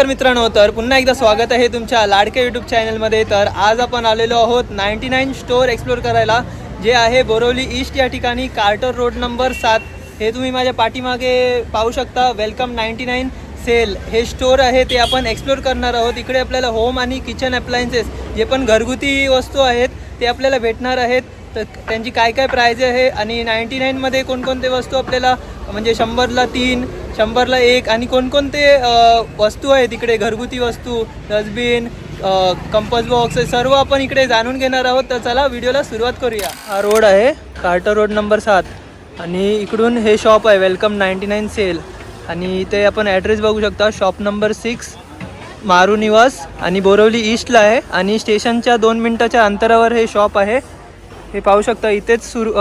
तर मित्रांनो तर पुन्हा एकदा स्वागत आहे तुमच्या लाडके यूट्यूब चॅनलमध्ये तर आज आपण आलेलो आहोत नाईन्टी नाईन स्टोअर एक्सप्लोर करायला जे आहे बोरवली ईस्ट या ठिकाणी कार्टर रोड नंबर सात. हे तुम्ही माझ्या पाठीमागे पाहू शकता. Welcome ninety nine sale. हे स्टोअर आहे ते आपण एक्सप्लोर करणार आहोत. इकडे आपल्याला होम आणि किचन अप्लायन्सेस जे पण घरगुती वस्तू आहेत ते आपल्याला भेटणार आहेत. तर त्यांची काय काय प्राईज आहे आणि नाईन्टी नाईनमध्ये कोणकोणते वस्तू आपल्याला म्हणजे शंभरला तीन शंभरला एक आणि कोणकोणते वस्तू आहेत इकडे घरगुती वस्तू डस्टबिन कंपस बॉक्स हे सर्व आपण इकडे जाणून घेणार आहोत. तर चला व्हिडिओला सुरुवात करूया. हा रोड आहे कार्टर रोड नंबर सात आणि इकडून हे शॉप आहे वेलकम नाईन्टी नाईन सेल आणि इथे आपण ॲड्रेस बघू शकता शॉप नंबर सिक्स मारू निवास आणि बोरवली ईस्टला आहे. आणि स्टेशनच्या दोन मिनटाच्या अंतरावर हे शॉप आहे. हे पाहू शकता इथेच सुरू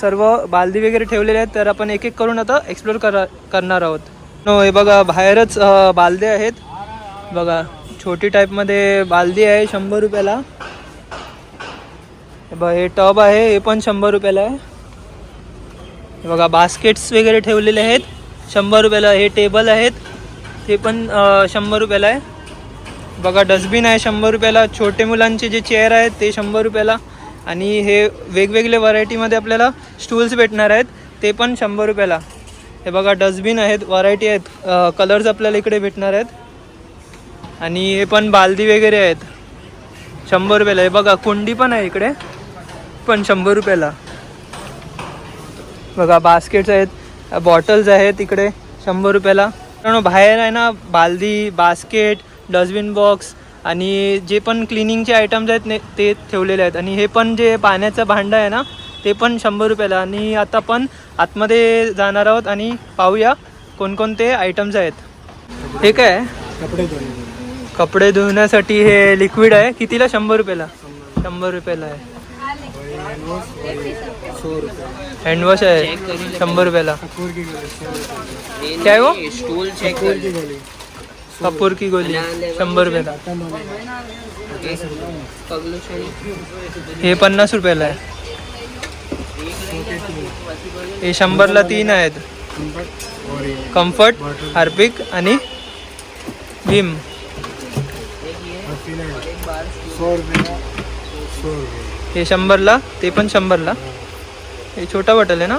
सर्व बालदी वगैरे ठेवलेले आहेत तर आपण एक एक करून आता एक्सप्लोर करा करणार आहोत. नो हे बघा बाहेरच बालदे आहेत. बघा छोटी टाईपमध्ये बालदी आहे शंभर रुपयाला. बघा हे टब आहे हे पण शंभर रुपयाला आहे. बघा बास्केट्स वगैरे ठेवलेले आहेत शंभर रुपयाला. हे टेबल आहेत ते पण शंभर रुपयाला आहे. बघा डस्टबिन आहे शंभर रुपयाला. छोटे मुलांचे जे चेअर आहेत ते शंभर रुपयाला. आणि हे वेगवेगळे व्हरायटीमध्ये आपल्याला स्टूल्स भेटणार आहेत. ते पण शंभर रुपयाला. हे बघा डस्टबिन आहेत व्हरायटी आहेत. कलर्स आपल्याला इकडे भेटणार आहेत. आणि हे पण बालदी वगैरे आहेत. शंभर रुपयाला. हे बघा कुंडी पण आहे इकडे. पण शंभर रुपयाला. बघा बास्केट्स आहेत बॉटल्स आहेत इकडे शंभर रुपयाला. बाहेर आहे ना बालदी बास्केट डस्टबिन बॉक्स आणि जे पण क्लिनिंगचे आयटम्स आहेत ने ते ठेवलेले आहेत. आणि हे पण जे पाण्याचं भांडं आहे ना ते पण शंभर रुपयाला. आणि आता पण आतमध्ये जाणार आहोत आणि पाहूया कोणकोणते आयटम्स आहेत. हे काय? आहे? कपडे कपडे धुण्यासाठी हे लिक्विड आहे. कितीला? शंभर रुपयाला. शंभर रुपयाला आहे. हँडवॉश आहे. शंभर रुपयाला. काय हो? स्टूल चेक कपूर की गोली शंभर रुपयाला हे पन्नास रुपयाला आहे. हे शंभरला तीन आहेत. कम्फर्ट हार्पिक आणि भीम. हे शंभरला ते पण शंभरला. हे छोटा बॉटल आहे ना?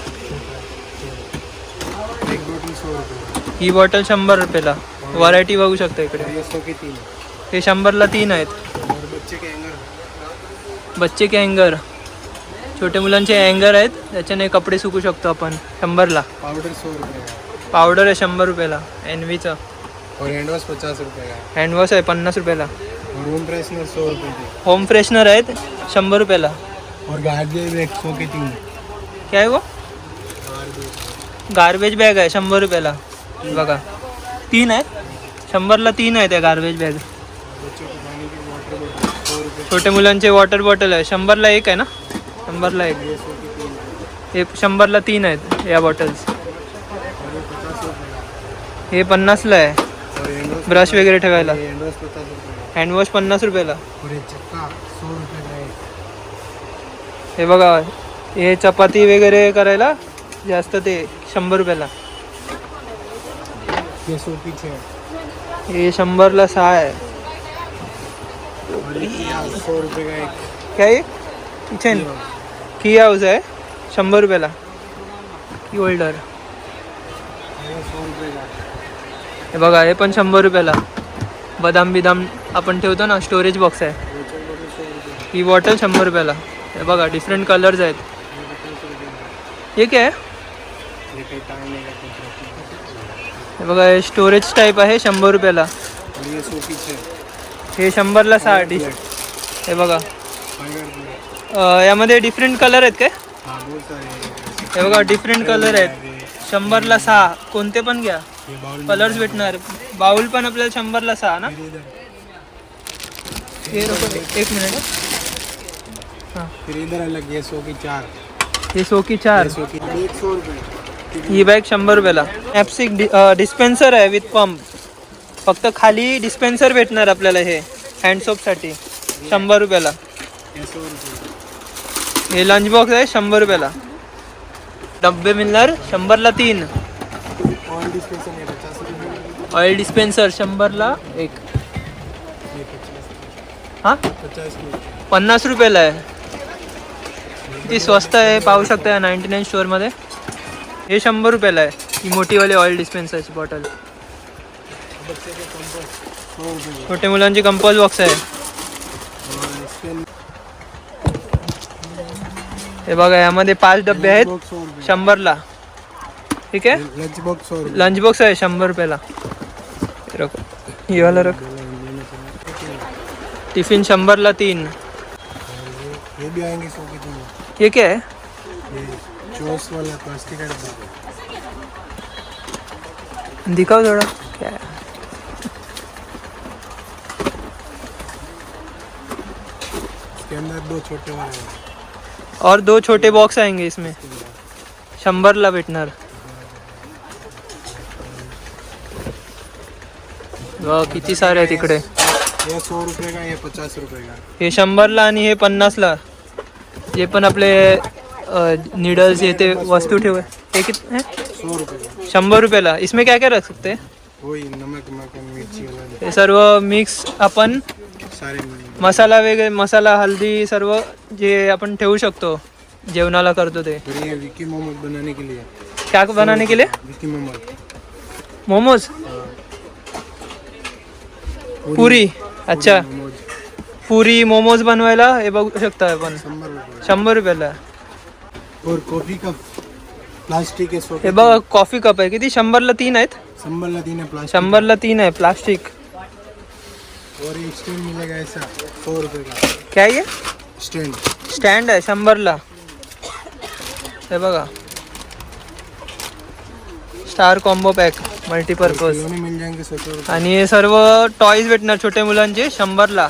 ही बॉटल शंभर रुपयाला. व्हरायटी बघू शकता इकडे. हे शंभरला तीन आहेत. बच्चे के हैंगर बच्चे के हँगर छोटे मुलांचे हँगर आहेत. त्याच्याने कपडे सुकू शकतो आपण. शंभरला. पाउडर सौ रुपये. पावडर आहे शंभर रुपयाला. एनवीचं और हैंड वॉश पचास रुपये हँडवॉश आहे पन्नास रुपयाला. रूम फ्रेशनर सौ रुपये होम फ्रेशनर आहेत शंभर रुपयाला. और एक सौ के तीन. काय आहे वो? गार्बेज बॅग आहे शंभर रुपयाला. बघा. तीन आहेत. शंभरला तीन आहेत त्या गार्बेज बॅग छोटे मुलांचे वॉटर बॉटल आहे. शंभरला एक आहे ना? शंभरला एक. हे शंभरला तीन आहेत या बॉटल्स हे पन्नासला आहे. ब्रश वगैरे ठेवायला. हँडवॉश पन्नास रुपयाला. हे बघा हे चपाती वगैरे करायला जास्त ते शंभर रुपयाला. है शंभरला सहा आहे. काय? किचन की हाऊस आहे. शंभर रुपयाला. की होल्डर. हे बघा हे पण शंभर रुपयाला. बदाम बिदाम आपण ठेवतो ना स्टोरेज बॉक्स आहे. ही बॉटल शंभर रुपयाला. हे बघा डिफरंट कलर्स आहेत. हे काय आहे? ये कहीं टांगने का कुछ रखने हे बघा हे स्टोरेज टाईप आहे शंभर रुपयाला. हे शंभरला सहा हे बघा. अं, यामध्ये डिफरंट कलर आहेत काय? हाँ बघा डिफरंट कलर आहेत. शंभरला सहा. कोणते पण घ्या. बाउल कलर्स भेटणार. बाउल पण आपल्याला शंभरला सहा ना? हे नको एक मिनिट हां. फिर इधर अलग ये सौ की चार. हे सोकी चार. ये सौ की एक सौ रुपये. ही बॅग शंभर रुपयाला. ॲप्सिक डि डिस्पेन्सर आहे विथ पंप फक्त खाली डिस्पेन्सर भेटणार आपल्याला हे. हँड सोपसाठी शंभर रुपयाला. हे लंच बॉक्स आहे शंभर रुपयाला. डब्बे मिळणार शंभरला तीन. ऑइल डिस्पेन्सर शंभरला एक. हां? पन्नास रुपयाला आहे. किती स्वस्त आहे पाहू शकता नाईन्टी नाईन स्टोअरमध्ये हे शंभर रुपयाला आहे ही मोठीवाली ऑइल डिस्पेन्सरची बॉटल बच्चे के कंपास सौ रुपये का छोटे मुलांची कंपोज बॉक्स आहे और इसके हे बघा यामध्ये पाच डबे आहेत बॉक्स सौ रुपये शंभरला। ठीक आहे? लंच बॉक्स सौ रुपये लंच बॉक्स आहे शंभर रुपयाला। हे रख हे वाला रख। टिफिन शंभरला तीन। ये भी आएंगे सौ के तीन हे काय आहे ये चोस वाला प्लास्टिक का डब्बा दिखाओ थोड़ा। क्या है? इसके अंदर दो छोटे वाले हैं। और दो छोटे बॉक्स आएँगे इसमें। शंभरला भेटणार वा, किती सारे आहेत इकडे ये सौ रुपये का ये पचास रुपये का। हे शंभरला आणि हे पन्नासला जे पण आपले निडल्स हे ते वस्तू ठेव. हे किती शंभर रुपयाला. इसमें क्या क्या रख सकते हैं? नमक मिर्ची सर्व मिक्स आपण मसाला वगैरे मसाला हल्दी सर्व जे आपण ठेवू शकतो जेवणाला करतो ते. और ये विकी मोमोज बनाने के लिए. क्या बनाने के लिए? विकी मोमोज. मोमोज? पुरी. अच्छा. पुरी मोमोज बनवायला हे बघू शकता आपण. शंभर रुपयाला. और कॉफी कप प्लास्टिक सौ हे बघा कॉफी कप आहे. किती? शंभरला तीन आहेत? शंबर लदीन है प्लास्टिक. शंभरला तीन आहे प्लास्टिक. और ये स्टैंड मिलेगा ऐसा सौ रुपये का. काय आहे स्टैंड. स्टँड आहे शंभरला. हे बघा. Star combo pack multipurpose. खिलौने मिल जाएंगे सौ रुपये आणि हे सर्व टॉईज भेटणार छोट्या मुलांचे शंभरला.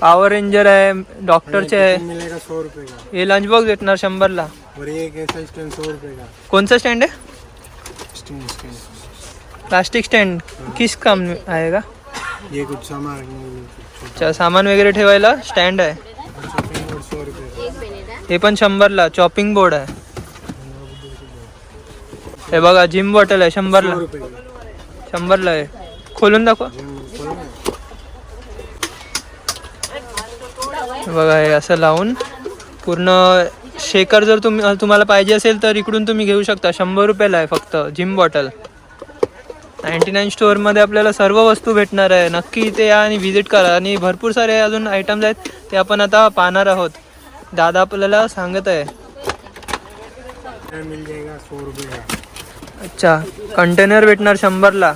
पॉवर रेंजर आहे डॉक्टरचे आहे. मिलेगा सौ रुपये का? हे लंच बॉक्स भेटणार शंभरला. और ये एक ऐसा स्टैंड सौ रुपये का? कोणचं स्टँड आहे? स्टैंड स्टैंड प्लास्टिक स्टँड किस काम आहे का? ये कुछ सामान अच्छा सामान वगैरे ठेवायला स्टँड आहे. शॉपिंग और सौ रुपये का? हे. पण शंभरला चॉपिंग बोर्ड आहे. हे बघा जिम बॉटल आहे शंभरला. सौ रुपये का? शंभरला आहे. खोलून दाखवा. जिम खोलो ना। हे बघा हे असं लावून पूर्ण शेकर जर तुम्ही तुम्हाला पाहिजे असेल तर इकडून तुम्ही घेऊ शकता. शंभर रुपयाला आहे फक्त जिम बॉटल नाईन्टी नाईन स्टोअरमध्ये आपल्याला सर्व वस्तू भेटणार आहे. नक्की इथे या आणि व्हिजिट करा. आणि भरपूर सारे अजून आयटम्स आहेत ते आपण आता पाहणार आहोत. दादा आपल्याला सांगत आहे. अच्छा कंटेनर भेटणार शंभरला.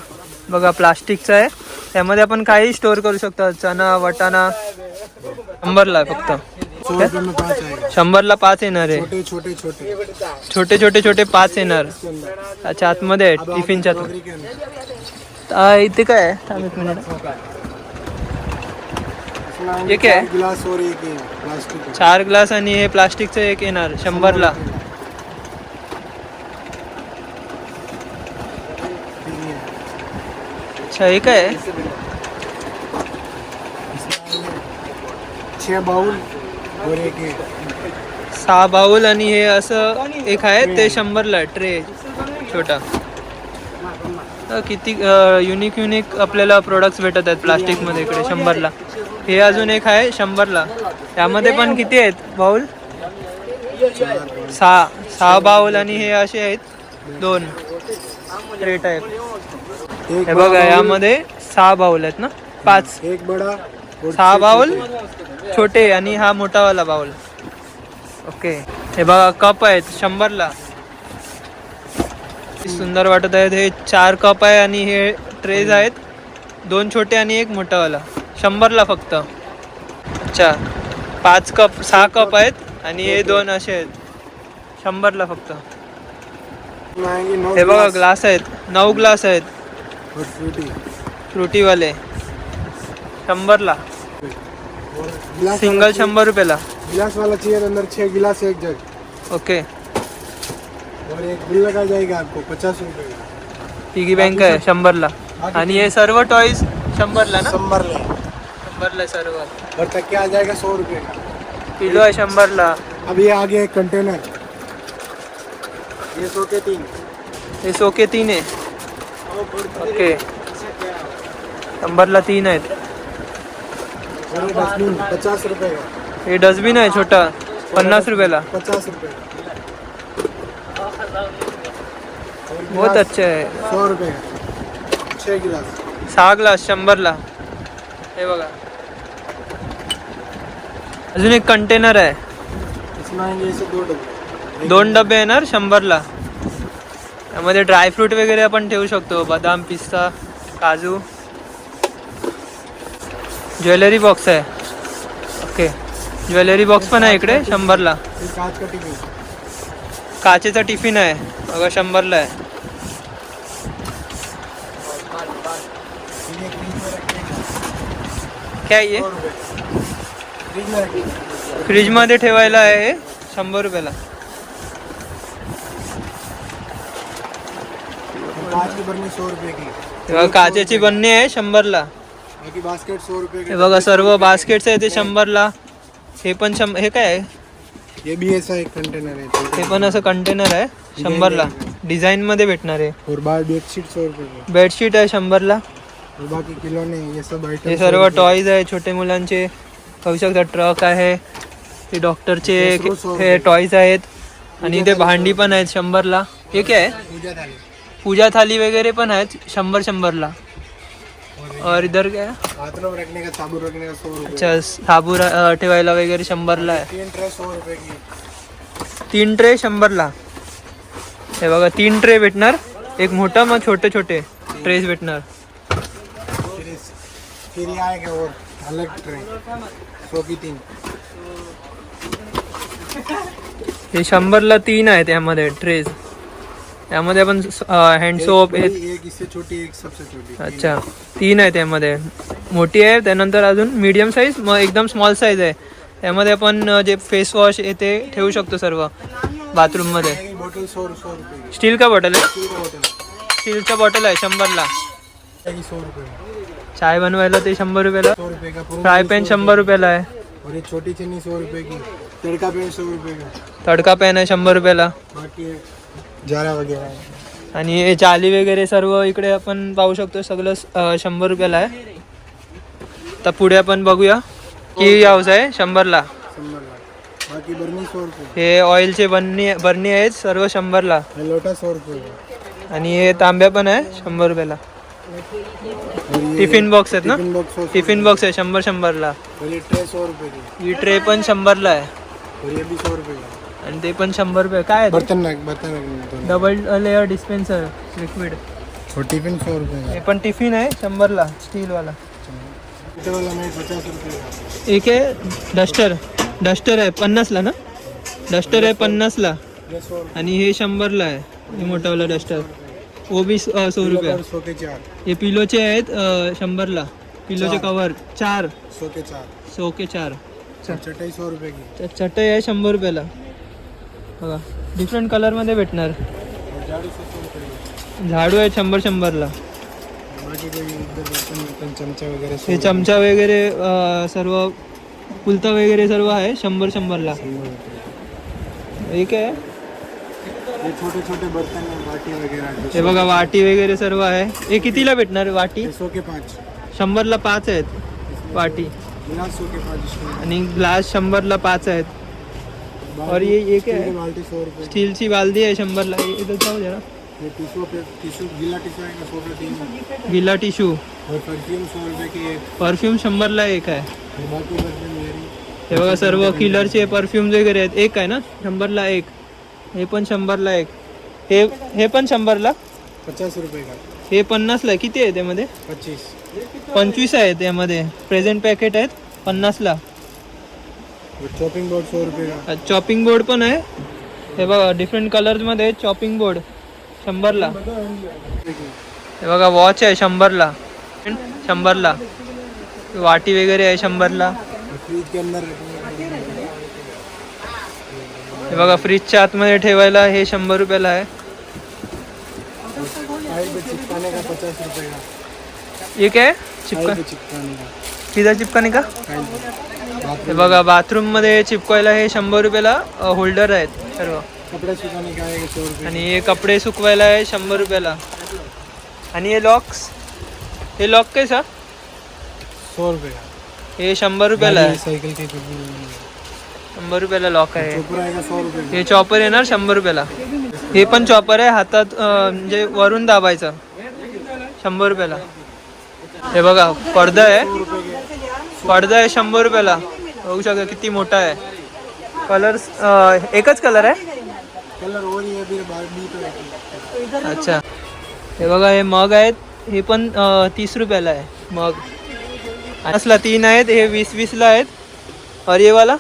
बघा प्लास्टिकचं आहे. त्यामध्ये आपण काही स्टोअर करू शकतो. चना वाटाणा शंभरला आहे फक्त शंभरला पाच येणार आहे. छोटे छोटे छोटे। छोटे छोटे छोटे पाच येणार. अच्छा आतमध्ये आहे टिफिनच्या आत. इथे काय आहे? थांब एक मिनिट. इसमें आएंगे ये क्या है? चार गिलास एक प्लास्टिक। चार आणि हे प्लास्टिकचं एक येणार शंभरला. अच्छा हे काय छह बाउल और एक सहा बाउल आणि हे असं एक आहे ते शंभरला ट्रे छोटा. किती युनिक युनिक आपल्याला प्रोडक्ट्स भेटत आहेत प्लास्टिकमध्ये इकडे शंभरला. हे अजून एक आहे शंभरला. त्यामध्ये पण किती आहेत बाउल? सहा सहा बाउल आणि हे असे आहेत दोन. ट्रे टाईप एक हे बघा बाउल, यामध्ये सहा बाउल आहेत ना? पाच. एक बड़ा. छह बाउल छोटे। आणि हा मोठावाला बाउल. ओके. हे बघा कप आहेत शंभरला. सुंदर वाटत आहेत. हे चार कप आहे आणि हे ट्रेज आहेत. दोन छोटे आणि एक मोठावाला. शंभरला फक्त. अच्छा. पाच कप सहा कप आहेत आणि हे दोन असे आहेत. शंभरला फक्त. हे बघा गिलास आहेत. नऊ ग्लास आहेत. फ्रुटीवाले. शंभरला. गिलास सिंगल शंभर रुपयाला. गिलास वाला चाहिए अंदर छह गिलास एक जग. ओके. और एक बिल लगा जाएगा आपको पचास रुपए का. पिगी बँक आहे शंभरला. आणि हे सर्व टॉईज शंभरला ना? संबर ले शंभरला सर्व. और तकिया आ जाएगा सौ रुपए का. पिलो आहे शंभरला. अब ये आ गया एक कंटेनर ये सौ के तीन. हे सोके तीन आहे. ओके. शंभरला तीन आहेत. पचास रुपए का हे डस्टबिन आहे छोटा पन्नास रुपयाला. पचास और बहुत अच्छा आहे. सौ रुपए का छः गिलास. सहा ग्लास शंभरला. हे बघा. अजून एक कंटेनर आहे. इसमें आएंगे ऐसे दो डब्बे. दोन डबे येणार शंभरला. त्यामध्ये ड्रायफ्रूट वगैरे आपण ठेवू शकतो. बदाम पिस्ता काजू. ज्वेलरी बॉक्स आहे. ओके. ज्वेलरी बॉक्स पण आहे इकडे शंभरला. काचेचा टिफिन आहे. बघा शंभरला आहे. ये काय फ्रिज फ्रीजमध्ये ठेवायला आहे. हे शंभर रुपयाला. काचेची बन्नी आहे शंभरला. बाकी बास्केट सौ रुपए हे बघा सर्व बास्केट्स आहे ते शंभरला. हे पण शं हे काय आहे? भी ऐसा एक कंटेनर है छोटा। हे पण असं कंटेनर आहे शंभरला. डिझाईन मध्ये भेटणार आहे. और बेडशीट सौ आहे. शंभरला. और बाकी खिलौने ये सब आइटम हे सर्व टॉईज आहे छोटे मुलांचे. पाहू शकता ट्रक आहे. ते डॉक्टरचे हे टॉईज आहेत. आणि ते भांडी पण आहेत शंभरला. हे काय आहे? पूजा थाली. पूजा थाली वगैरे पण आहेत शंभर शंभरला. और इधर काय में रखने का साबुन रखने का सौ अच्छा साबू ठेवायला वगैरे शंभरला आहे तीन ट्रे सौ रुपए की। तीन ट्रे शंभरला हे बघा तीन ट्रे भेटणार एक मोठा मग छोटे छोटे ट्रेस भेटणार. फिर और अलग ट्रे. सौ की तीन. हे शंभरला तीन आहेत यामध्ये ट्रेस. त्यामध्ये आपण हँड सोप एक इससे छोटी एक सबसे छोटी. अच्छा तीन आहे त्यामध्ये. मोठी आहे त्यानंतर अजून मीडियम साईज मग एकदम स्मॉल साईज आहे. त्यामध्ये आपण जे फेस वॉश येते ठेवू शकतो सर्व बाथरूममध्ये स्टील का बॉटल आहे? स्टील का बॉटल स्टीलचा बॉटल आहे शंभरला. चाय बनवायला ते शंभर रुपयाला. फ्राय पॅन 100 शंभर रुपयाला आहे. और ये छोटी चन्नी सौ रुपए की तड़का पेन सौ रुपए का. तडका पॅन आहे शंभर रुपयाला. बाकी है आणि हे जाली वगैरे सर्व इकडे आपण पाहू शकतो सगळं शंभर रुपयाला आहे. तर पुढे आपण बघूया की हाऊस आहे शंभरला. हे ऑइलचे बर्नी बर्नी आहेत सर्व शंभरला. है आणि हे तांब्या पण आहे शंभर रुपयाला. टिफिन बॉक्स आहेत ना? टिफिन बॉक्स आहे शंभर शंभरला. ही ट्रे पण शंभरला आहे. आणि ते पण शंभर रुपये. काय आहे बर्तन बर्तन डबल लेअर डिस्पेन्सर लिक्विड और टिफिन सौ हे पण टिफिन आहे शंभरला स्टीलवाला वाला. में पचास रुपए का एक आहे डस्टर डस्टर आहे पन्नासला ना? डस्टर आहे पन्नासला. सौ रुपए आणि हे शंभरला आहे. हे मोठावाला डस्टर ओ बी सौ रुपया. सौ के चार. हे पिलोचे आहेत अ, शंभरला. पिलोचे चार. कवर चार. सौ के चार. सो के चार. चटाई सौ की. च- चटई आहे शंभर रुपयाला. बघा डिफरंट कलरमध्ये भेटणार. झाड़ू आहे शंभर शंभरला. चमचा हे चमचा वगैरे सर्व पुलता वगैरे सर्व आहे शंभर शंभरला. एक आहे. छोटे छोटे बर्तन वाटी वगैरे हे बघा वाटी वगैरे सर्व आहे. हे कितीला भेटणार वाटी? ये शंभरला पाच आहेत वाटी. गिलास आणि ग्लास शंभरला पाच आहेत. और ये ये क्या स्टील है? बाल्टी सौ शंभरला हे इथं जाऊ जरा। ये टिश्यू पे टिश्यू गीला टिश्यू परफ्यूम परफ्यूम शंभरला एक। आहे परफ्यूम हे। बघा सर्व किलरचे परफ्यूम्स वगैरे आहेत एक आहे ना? शंभरला एक. हे पण शंभरला एक. हे हे पण शंभरला पचास रुपए का? हे पन्नासला किती आहे त्यामध्ये? पच्चीस. पंचवीस आहे त्यामध्ये. प्रेझेंट पॅकेट आहेत पन्नासला चॉपिंग बोर्ड सौ रुपए का? चॉपिंग बोर्ड पण आहे. हे बघा डिफरंट कलर्समध्ये चॉपिंग बोर्ड शंभरला. हे बघा वॉच आहे शंभरला. शंभरला. वाटी वगैरे आहे शंभरला. हे बघा फ्रीजच्या आतमध्ये ठेवायला हे शंभर रुपयाला आहे. एक आहे? फाइल चिपका. पिझ्झा चिपकाने का? हे बघा बाथरूममध्ये चिपकवायला हे शंभर रुपयाला होल्डर आहेत सर्व. कपड़े आणि हे कपडे सुकवायला आहे शंभर रुपयाला. आणि हे लॉक्स हे लॉक काय सर सौ रुपये. हे शंभर रुपयाला आहे. के पीछे शंभर रुपयाला लॉक आहे. हे चॉपर येणार शंभर रुपयाला. हे पण चॉपर आहे हातात म्हणजे वरून दाबायचं. शंभर रुपयाला. हे बघा पडदा आहे. पडदा आहे शंभर रुपयाला. बघू शकता किती मोठा आहे. कलर एकच कलर आहे? अच्छा. हे बघा हे मग आहेत. हे पण तीस रुपयाला आहे. मग. असला तीन आहेत हे वीस वीसला आहेत. और ये वाला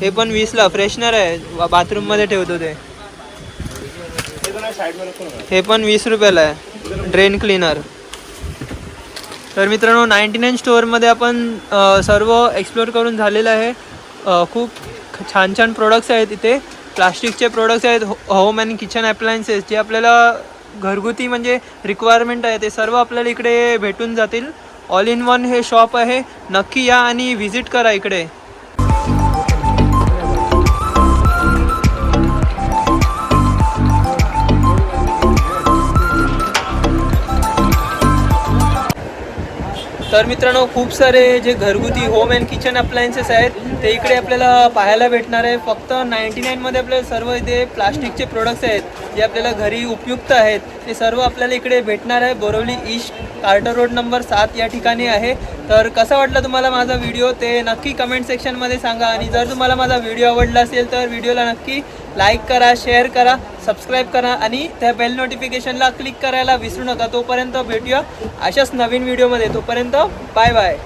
हे पण वीसला. फ्रेशनर आहे. बाथरूममध्ये ठेवतो ते. हे पण वीस रुपयाला आहे. ड्रेन क्लीनर तर मित्रांनो नाईन्टी नाईन स्टोअरमध्ये आपण सर्व एक्सप्लोअर करून झालेलं आहे. खूप छान छान प्रोडक्ट्स आहेत इथे. प्लास्टिकचे प्रोडक्ट्स आहेत होम अँड किचन अप्लायन्सेस जे आपल्याला घरगुती म्हणजे रिक्वायरमेंट आहे ते सर्व आपल्याला इकडे भेटून जातील. ऑल इन वन हे शॉप आहे. नक्की या आणि व्हिजिट करा इकडे. तर मित्रांनो खूप सारे जे घरगुती होम अँड किचन अप्लायन्सेस आहेत ते इकडे आपल्याला पाहायला भेटणार आहे. फक्त नाईन्टी नाईनमध्ये आपल्याला सर्व इथे प्लास्टिकचे प्रोडक्ट्स आहेत जे आपल्याला घरी उपयुक्त आहेत ते सर्व आपल्याला इकडे भेटणार आहे. Borivali east Carter road number सात या ठिकाणी आहे. तर कसा वाटला तुम्हाला माझा व्हिडिओ ते नक्की कमेंट सेक्शनमध्ये सांगा. आणि जर तुम्हाला माझा व्हिडिओ आवडला असेल तर व्हिडिओला नक्की लाईक करा शेअर करा सबस्क्राईब करा आणि त्या बेल नोटिफिकेशनला क्लिक करायला विसरू नका. तोपर्यंत भेटूया अशाच नवीन व्हिडिओमध्ये. तोपर्यंत बाय बाय.